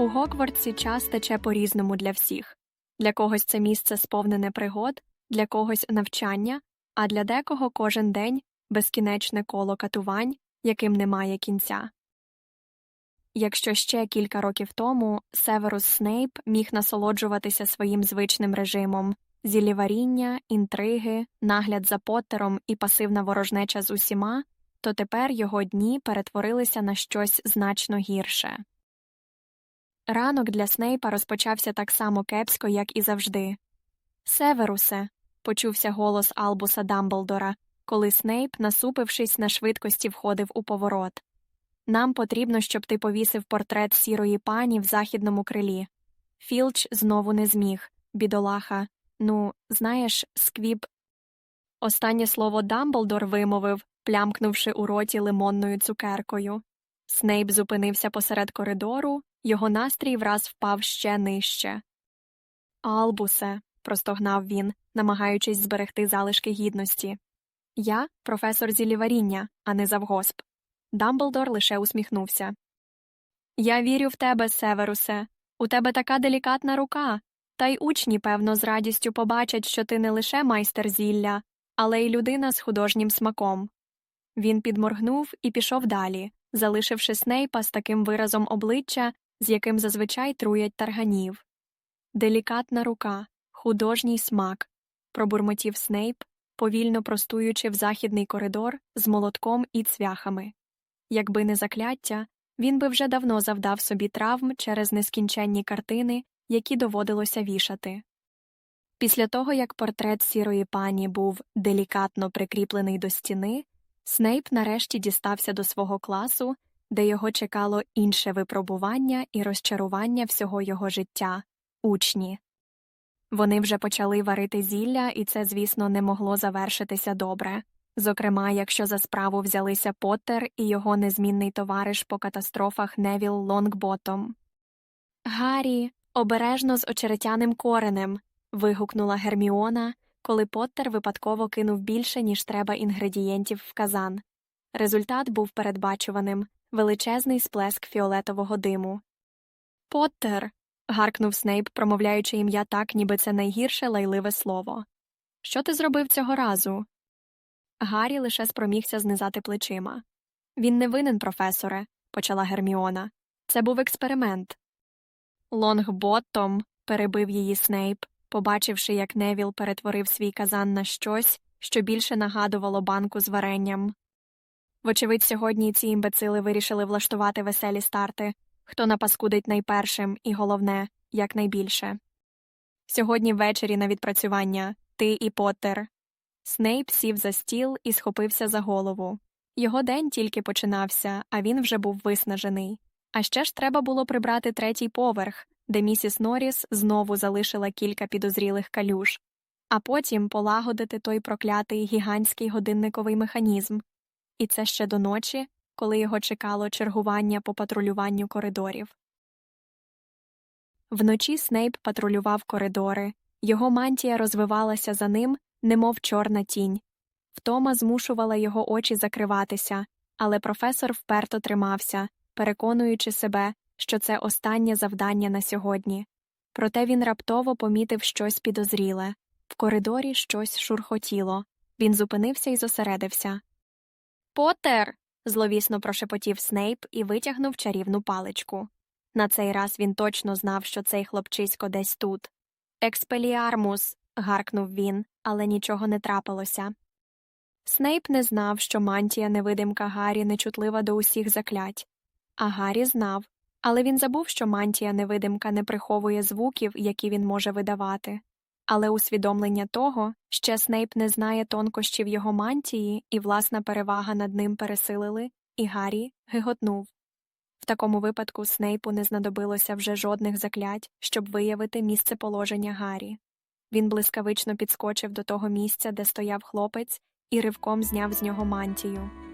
У Гоквардсі час тече по-різному для всіх. Для когось це місце сповнене пригод, для когось навчання, а для декого кожен день безкінечне коло катувань, яким немає кінця. Якщо ще кілька років тому Северус Снейп міг насолоджуватися своїм звичним режимом зіліваріння, інтриги, нагляд за Поттером і пасивна ворожнеча з усіма, то тепер його дні перетворилися на щось значно гірше. Ранок для Снейпа розпочався так само кепсько, як і завжди. Северусе. почувся голос Албуса Дамблдора, коли Снейп, насупившись на швидкості, входив у поворот. Нам потрібно, щоб ти повісив портрет сірої пані в західному крилі. Філч знову не зміг, бідолаха. Ну, знаєш, сквіб. Останнє слово Дамблдор вимовив, плямкнувши у роті лимонною цукеркою. Снейп зупинився посеред коридору, його настрій враз впав ще нижче. Албусе, простогнав він, намагаючись зберегти залишки гідності. Я професор зіліваріння, а не завгосп. Дамблдор лише усміхнувся. Я вірю в тебе, Северусе. У тебе така делікатна рука. Та й учні, певно, з радістю побачать, що ти не лише майстер зілля, але й людина з художнім смаком. Він підморгнув і пішов далі, залишивши Снейпа з таким виразом обличчя, з яким зазвичай труять тарганів. Делікатна рука, художній смак, пробурмотів Снейп, повільно простуючи в західний коридор з молотком і цвяхами. Якби не закляття, він би вже давно завдав собі травм через нескінченні картини, які доводилося вішати. Після того, як портрет сірої пані був делікатно прикріплений до стіни, Снейп нарешті дістався до свого класу, де його чекало інше випробування і розчарування всього його життя учні. Вони вже почали варити зілля, і це, звісно, не могло завершитися добре. Зокрема, якщо за справу взялися Поттер і його незмінний товариш по катастрофах Невіл Лонгботом. Гаррі, обережно з очеретяним коренем. вигукнула Герміона, коли Поттер випадково кинув більше, ніж треба інгредієнтів в казан. Результат був передбачуваним величезний сплеск фіолетового диму. Поттер. гаркнув Снейп, промовляючи ім'я так, ніби це найгірше лайливе слово. Що ти зробив цього разу? Гаррі лише спромігся знизати плечима. Він не винен, професоре, почала Герміона. Це був експеримент. Лонгботтом, перебив її Снейп, побачивши, як Невіл перетворив свій казан на щось, що більше нагадувало банку з варенням. Вочевидь, сьогодні ці імбецили вирішили влаштувати веселі старти, хто напаскудить найпершим і, головне, якнайбільше. Сьогодні ввечері на відпрацювання ти і Поттер. Снейп сів за стіл і схопився за голову. Його день тільки починався, а він вже був виснажений. А ще ж треба було прибрати третій поверх, де місіс Норріс знову залишила кілька підозрілих калюж, а потім полагодити той проклятий гігантський годинниковий механізм. І це ще до ночі, коли його чекало чергування по патрулюванню коридорів. Вночі Снейп патрулював коридори, його мантія розвивалася за ним, немов чорна тінь. Втома змушувала його очі закриватися, але професор вперто тримався, переконуючи себе, що це останнє завдання на сьогодні. Проте він раптово помітив щось підозріле в коридорі щось шурхотіло. Він зупинився і зосередився. Потер. зловісно прошепотів Снейп і витягнув чарівну паличку. На цей раз він точно знав, що цей хлопчисько десь тут. Експеліармус. гаркнув він, але нічого не трапилося. Снейп не знав, що мантія невидимка Гаррі нечутлива до усіх заклять. А Гаррі знав, але він забув, що мантія невидимка не приховує звуків, які він може видавати. Але усвідомлення того, що Снейп не знає тонкощів його мантії, і власна перевага над ним пересилили, і Гаррі гиготнув. В такому випадку Снейпу не знадобилося вже жодних заклять, щоб виявити місце положення Гаррі. Він блискавично підскочив до того місця, де стояв хлопець, і ривком зняв з нього мантію.